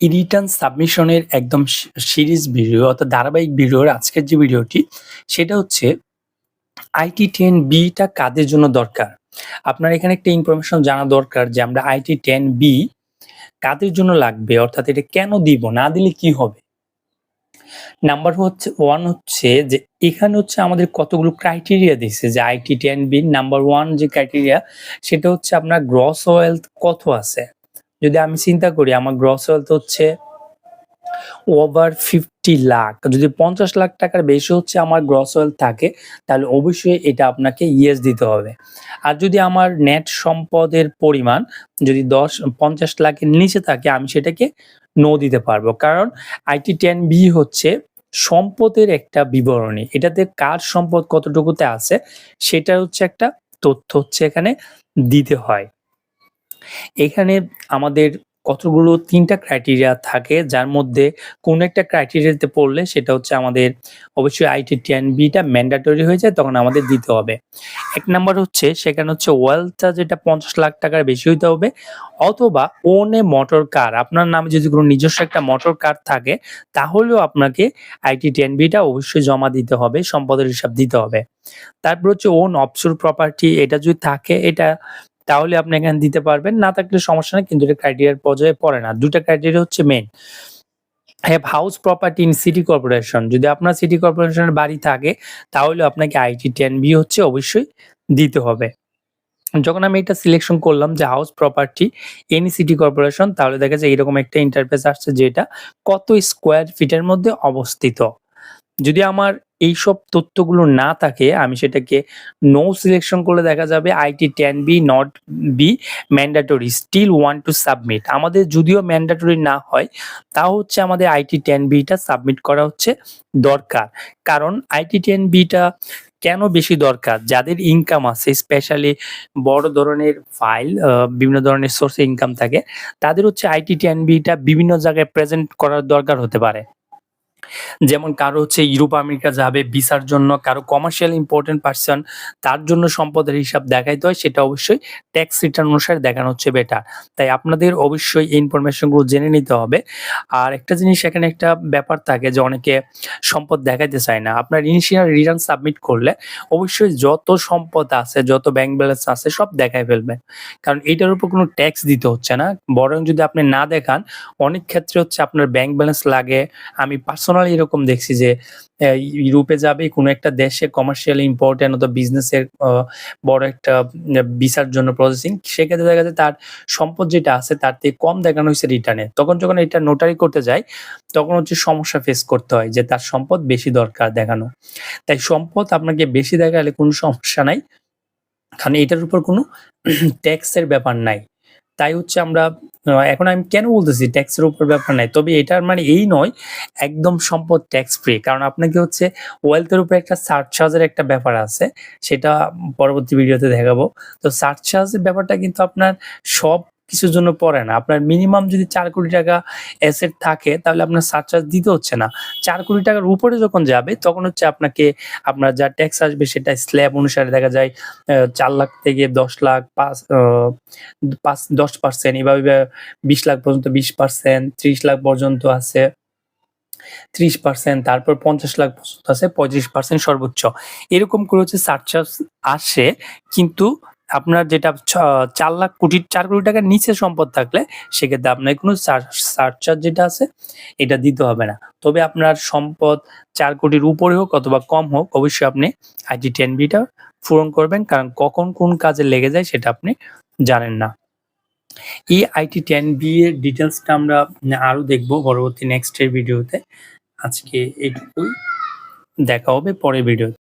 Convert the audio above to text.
Return সাবমিশনের একদম series video অর্থাৎ ধারাবাহিক ভিডিওর আজকের যে ভিডিওটি, সেটা হচ্ছে আইটি টেন বিটা কাদের জন্য দরকার? আপনার এখানে একটা ইনফরমেশন জানা দরকার যে আমরা আইটি টেন বি কাদের জন্য লাগবে? অর্থাৎ এটা কেন দিব? না দিলে কি হবে? নাম্বার হচ্ছে ওয়ান হচ্ছে যে এখানে হচ্ছে আমাদের কতগুলো ক্রাইটেরিয়া দিছে যে IT ten B number one যে ক্রাইটেরিয়া সেটা হচ্ছে আপনার গ্রস ওয়েলথ কত আছে? যদি আমি চিন্তা করি, আমার গ্রস ওয়েলথ হচ্ছে ওভার 50 লাখ যদি ৫০ লাখ টাকার বেশি হচ্ছে আমার গ্রস ওয়েলথ থাকে, তাহলে অবশ্যই এটা আপনাকে ইয়েস দিতে হবে। আর যদি আমার নেট সম্পদের পরিমাণ যদি ১০ ৫০ লাখের নিচে থাকে, আমি সেটাকে নো দিতে পারব। কারণ আইটি টেন বি হচ্ছে সম্পদের একটা বিবরণী। এটাতে কার সম্পদ কতটুকুতে আছে সেটা হচ্ছে একটা তথ্য হচ্ছে এখানে দিতে হয়। এখানে আমাদের কতগুলো ৩ টা ক্রাইটেরিয়া থাকে যার মধ্যে কোন একটা ক্রাইটেরিয়াতে পড়লে সেটা হচ্ছে আমাদের অবশ্যই আইটি টেন বিটা ম্যান্ডাটরি হয়ে যায় তখন আমাদের দিতে হবে। এক নাম্বার হচ্ছে সেখানে হচ্ছে ওয়েলথটা যেটা ৫০ লাখ টাকার বেশি হইতে হবে অথবা ওন মোটর কার আপনার নামে যদি কোনো নিজস্ব একটা মোটর কার থাকে তাহলেও আপনাকে আইটি টেন বিটা অবশ্যই জমা দিতে হবে, সম্পদের হিসাব দিতে হবে। তারপর হচ্ছে ওন অফশোর প্রপার্টি এটা যদি থাকে এটা তাহলে আপনি এখানে দিতে পারবেন। না থাকলে সমস্যা নেই, কিন্তু এটা ক্রাইটেরিয়ার পর্যায়ে পড়ে না। ২ টা ক্রাইটেরিয়া হচ্ছে men have house property in city corporation যদি আপনার সিটি কর্পোরেশনের বাড়ি থাকে, তাহলে আপনাকে আইটি টেন বি হচ্ছে অবশ্যই দিতে হবে। যখন আমি এটা সিলেকশন করলাম যে house property any city corporation তাহলে দেখা যায় এরকম একটা ইন্টারফেস আসছে যেটা কত স্কোয়ার ফিটের মধ্যে অবস্থিত। যদি আমার এইসব তথ্যগুলো না থাকে, আমি সেটাকে নো সিলেকশন করলে দেখা যাবে IT ten B not B mandatory still one two submit আমাদের যদিও ম্যান্ডাটরি না হয়, তা হচ্ছে আমাদের আইটি টেন বিটা সাবমিট করা হচ্ছে দরকার। কারণ আইটি টেন বিটা কেন বেশি দরকার? যাদের ইনকাম আছে স্পেশালি বড় ধরনের ফাইল বিভিন্ন ধরনের সোর্সে ইনকাম থাকে, তাদের হচ্ছে আইটি টেন বিটা বিভিন্ন জায়গায় প্রেজেন্ট করার দরকার হতে পারে। যেমন কারও হচ্ছে ইউরোপ আমেরিকা যাবে ভিসার জন্য, কারও কমার্শিয়াল ইম্পোর্টেন্ট পারসন তার জন্য সম্পদের হিসাব দেখাইতে হয় সেটা অবশ্যই ট্যাক্স রিটার্ন অনুসারে দেখানো হচ্ছে বেটার। তাই আপনাদের অবশ্যই এই ইনফরমেশনগুলো জেনে নিতে হবে। আর একটা জিনিস এখানে একটা ব্যাপার থাকে যে অনেকে সম্পদ দেখাইতে চায় না। আপনার ইনিশিয়াল রিটার্ন সাবমিট করলে অবশ্যই যত সম্পদ আছে, যত ব্যাংক ব্যালেন্স আছে সব দেখায় ফেলবেন। কারণ এটার উপর কোনো ট্যাক্স দিতে হচ্ছে না। বরং যদি আপনি না দেখান অনেক ক্ষেত্রে হচ্ছে আপনার ব্যাংক ব্যালেন্স লাগে। আমি পার্সোনালি এরকম দেখছি যে ইউরোপে যাবে, কোনো একটা দেশে কমার্শিয়ালি ইম্পোর্টেন্ট অথবা বিজনেসের বড় একটা ভিসার জন্য প্রসেসিং সেক্ষেত্রে দেখা যায় তার সম্পদ যেটা আছে তার থেকে কম দেখানো হয়েছে রিটার্নে। তখন যখন এটা নোটারি করতে যায়, তখন হচ্ছে সমস্যা ফেস করতে হয় যে, তার সম্পদ বেশি দরকার দেখানো। তাই সম্পদ আপনাকে বেশি দেখালে কোনো সমস্যা নাই। কারণ এটার উপর কোনো ট্যাক্সের ব্যাপার নাই। তাই হচ্ছে আমরা এখন আমি কেন বলতেছি ট্যাক্সের উপর ব্যাপার নাই। তবে এটার মানে এই নয়, একদম সম্পদ ট্যাক্স ফ্রি। কারণ আপনাকে হচ্ছে ওয়েলথের উপরে একটা সার্চার্জের একটা ব্যাপার আছে। সেটা পরবর্তী ভিডিওতে দেখাবো। তো সার্চার্জের ব্যাপারটা কিন্তু আপনার সব কিছুর জন্য পড়ে না। আপনার মিনিমাম যদি চার কোটি টাকা অ্যাসেট থাকে, তাহলে আপনার সারচার্জ দিতে হচ্ছে না। চার কোটি টাকার উপরে যখন যাবে, তখন হচ্ছে আপনাকে, আপনার যা ট্যাক্স আসবে সেটা স্ল্যাব অনুসারে দেখা যায় ৪ লাখ থেকে ১০ লাখ ৫ আ ৫ ১০% এভাবে ২০ লাখ পর্যন্ত ২০% ৩০ লাখ পর্যন্ত আছে। ৩০% তারপর ৫০ লাখ পর্যন্ত আছে ৩৫% সর্বোচ্চ। এরকম করে হচ্ছে সারচার্জ আসে, কিন্তু আপনার যেটা চার লাখ কোটি, চার কোটি টাকার নিচে সম্পদ থাকলে সেক্ষেত্রে আপনার কোনো সার সারচার্জ যেটা আছে, এটা দিতে হবে না। তবে আপনার সম্পদ চার কোটির উপরে হোক অথবা কম হোক, অবশ্যই আপনি আইটি টেন বিটা পূরণ করবেন। কারণ কখন কোন কাজে লেগে যায় সেটা আপনি জানেন না। এই আইটি টেন বি এর ডিটেইলসটা আমরা আরও দেখব পরবর্তী নেক্সট এর ভিডিওতে। আজকে এটুকুই। দেখা হবে পরের ভিডিওতে।